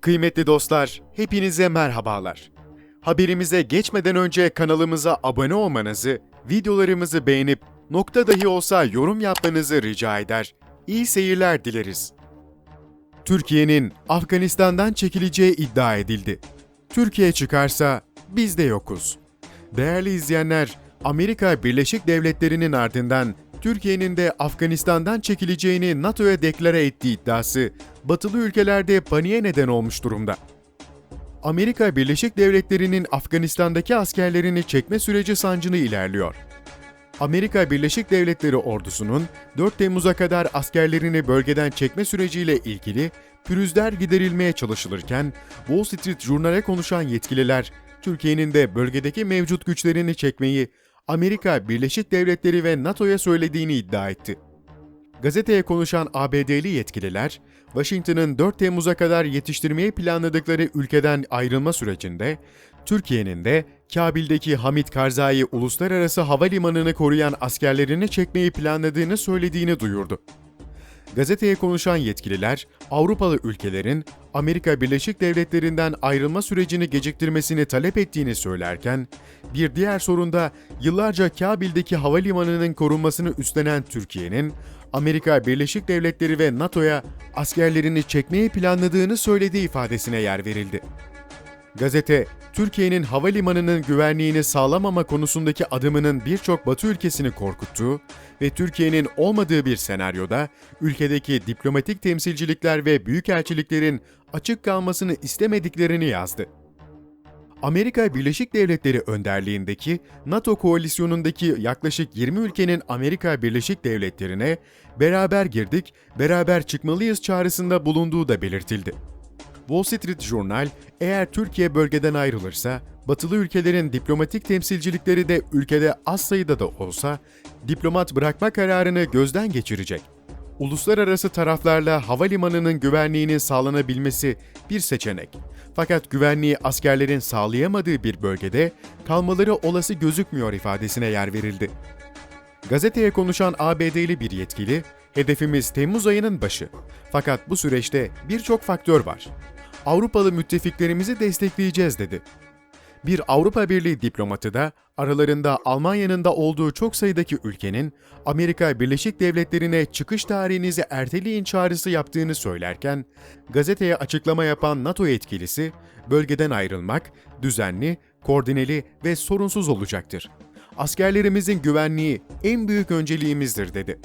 Kıymetli dostlar, hepinize merhabalar. Haberimize geçmeden önce kanalımıza abone olmanızı, videolarımızı beğenip nokta dahi olsa yorum yapmanızı rica eder. İyi seyirler dileriz. Türkiye'nin Afganistan'dan çekileceği iddia edildi. Türkiye çıkarsa biz de yokuz. Değerli izleyenler, Amerika Birleşik Devletleri'nin ardından Türkiye'nin de Afganistan'dan çekileceğini NATO'ya deklare ettiği iddiası batılı ülkelerde paniğe neden olmuş durumda. Amerika Birleşik Devletleri'nin Afganistan'daki askerlerini çekme süreci sancını ilerliyor. Amerika Birleşik Devletleri ordusunun 4 Temmuz'a kadar askerlerini bölgeden çekme süreciyle ilgili pürüzler giderilmeye çalışılırken Wall Street Journal'e konuşan yetkililer, Türkiye'nin de bölgedeki mevcut güçlerini çekmeyi Amerika Birleşik Devletleri ve NATO'ya söylediğini iddia etti. Gazeteye konuşan ABD'li yetkililer, Washington'ın 4 Temmuz'a kadar yetiştirmeyi planladıkları ülkeden ayrılma sürecinde, Türkiye'nin de Kabil'deki Hamit Karzai Uluslararası Havalimanı'nı koruyan askerlerini çekmeyi planladığını söylediğini duyurdu. Gazeteye konuşan yetkililer, Avrupalı ülkelerin Amerika Birleşik Devletleri'nden ayrılma sürecini geciktirmesini talep ettiğini söylerken, bir diğer sorunda yıllarca Kabil'deki havalimanının korunmasını üstlenen Türkiye'nin, Amerika Birleşik Devletleri ve NATO'ya askerlerini çekmeyi planladığını söylediği ifadesine yer verildi. Gazete, Türkiye'nin havalimanının güvenliğini sağlamama konusundaki adımının birçok Batı ülkesini korkuttuğu ve Türkiye'nin olmadığı bir senaryoda ülkedeki diplomatik temsilcilikler ve büyükelçiliklerin açık kalmasını istemediklerini yazdı. Amerika Birleşik Devletleri önderliğindeki NATO koalisyonundaki yaklaşık 20 ülkenin Amerika Birleşik Devletleri'ne beraber girdik, beraber çıkmalıyız çağrısında bulunduğu da belirtildi. Wall Street Journal, eğer Türkiye bölgeden ayrılırsa, batılı ülkelerin diplomatik temsilcilikleri de ülkede az sayıda da olsa diplomat bırakma kararını gözden geçirecek. Uluslararası taraflarla havalimanının güvenliğinin sağlanabilmesi bir seçenek. Fakat güvenliği askerlerin sağlayamadığı bir bölgede kalmaları olası gözükmüyor ifadesine yer verildi. Gazeteye konuşan ABD'li bir yetkili, hedefimiz Temmuz ayının başı. Fakat bu süreçte birçok faktör var. Avrupalı müttefiklerimizi destekleyeceğiz dedi. Bir Avrupa Birliği diplomatı da aralarında Almanya'nın da olduğu çok sayıdaki ülkenin Amerika Birleşik Devletleri'ne çıkış tarihinizi erteleyin çağrısı yaptığını söylerken, gazeteye açıklama yapan NATO yetkilisi, bölgeden ayrılmak düzenli, koordineli ve sorunsuz olacaktır. Askerlerimizin güvenliği en büyük önceliğimizdir dedi.